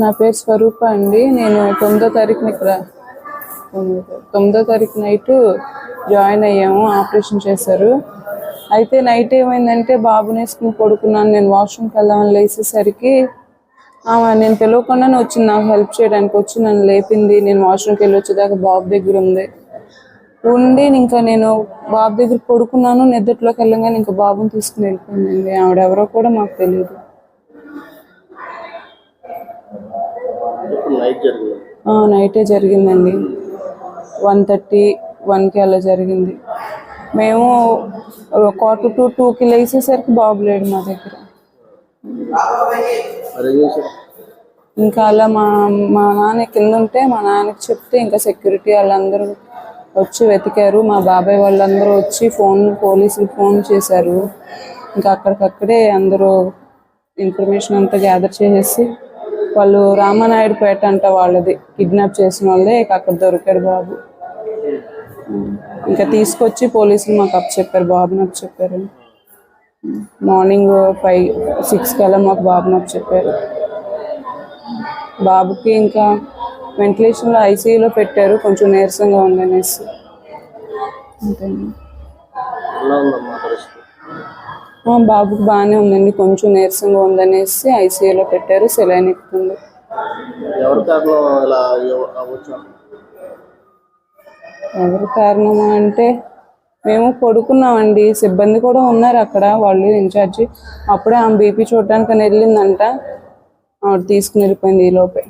నా పేరు స్వరూప అండి. నేను తొమ్మిదో తారీఖున ఇక్కడ తొమ్మిదో తారీఖు నైట్ జాయిన్ అయ్యాము. ఆపరేషన్ చేశారు. అయితే నైట్ ఏమైందంటే బాబుని వేసుకుని పడుకున్నాను. నేను వాష్రూమ్కి వెళ్దామని లేచేసరికి ఆమె నేను తెలియకుండానే వచ్చింది నాకు హెల్ప్ చేయడానికి వచ్చి నన్ను లేపింది. నేను వాష్రూమ్కి వెళ్ళి వచ్చేదాకా బాబు దగ్గర ఉంది ఉండి ఇంకా నేను బాబు దగ్గర పడుకున్నాను. నిద్రలోకి వెళ్ళగానే ఇంకా బాబుని తీసుకుని వెళ్ళిపోయిందండి. ఆవిడెవరో కూడా మాకు తెలియదు. నైట్ జరిగింది. ఆ, నైటే జరిగిందండి. వన్ థర్టీ వన్కి అలా జరిగింది. మేము క్వార్టర్ టు టూకి లేచేసరికి బాబు లేడు మా దగ్గర. ఇంకా అలా మా మా నాన్న కింద ఉంటే మా నాన్నకి చెప్తే ఇంకా సెక్యూరిటీ వాళ్ళందరూ వచ్చి వెతికారు. మా బాబాయ్ వాళ్ళందరూ వచ్చి ఫోన్ పోలీసులు ఫోన్ చేశారు. ఇంకా అక్కడికక్కడే అందరూ ఇన్ఫర్మేషన్ అంతా గ్యాదర్ చేసేసి వాళ్ళు రామానాయుడుపేట అంట వాళ్ళది. కిడ్నాప్ చేసిన వాళ్ళే అక్కడ దొరికాడు బాబు. ఇంకా తీసుకొచ్చి పోలీసులు మాకు అప్ చెప్పారు. బాబుని అప్ చెప్పారు. మార్నింగ్ ఫైవ్ సిక్స్ కల్లా మాకు బాబుని అప్ చెప్పారు. బాబుకి ఇంకా వెంటిలేషన్లో ఐసీయూలో పెట్టారు. కొంచెం నీరసంగా ఉందనేసి. అంతేండి బాబు బాగానే ఉందండి కొంచెం నీరసంగా ఉందనేసి ఐసీయూలో పెట్టారు సెలైన్ ఎక్కుతుంది ఎవరి కారణం ఎవరి కారణం అంటే మేము పడుకున్నామండి సిబ్బంది కూడా ఉన్నారు అక్కడ వాళ్ళు ఇన్ఛార్జి. అప్పుడే ఆమె బీపీ చూడటానికి అని వెళ్ళిందంట ఆవిడ తీసుకుని వెళ్ళిపోయింది ఈ లోపే.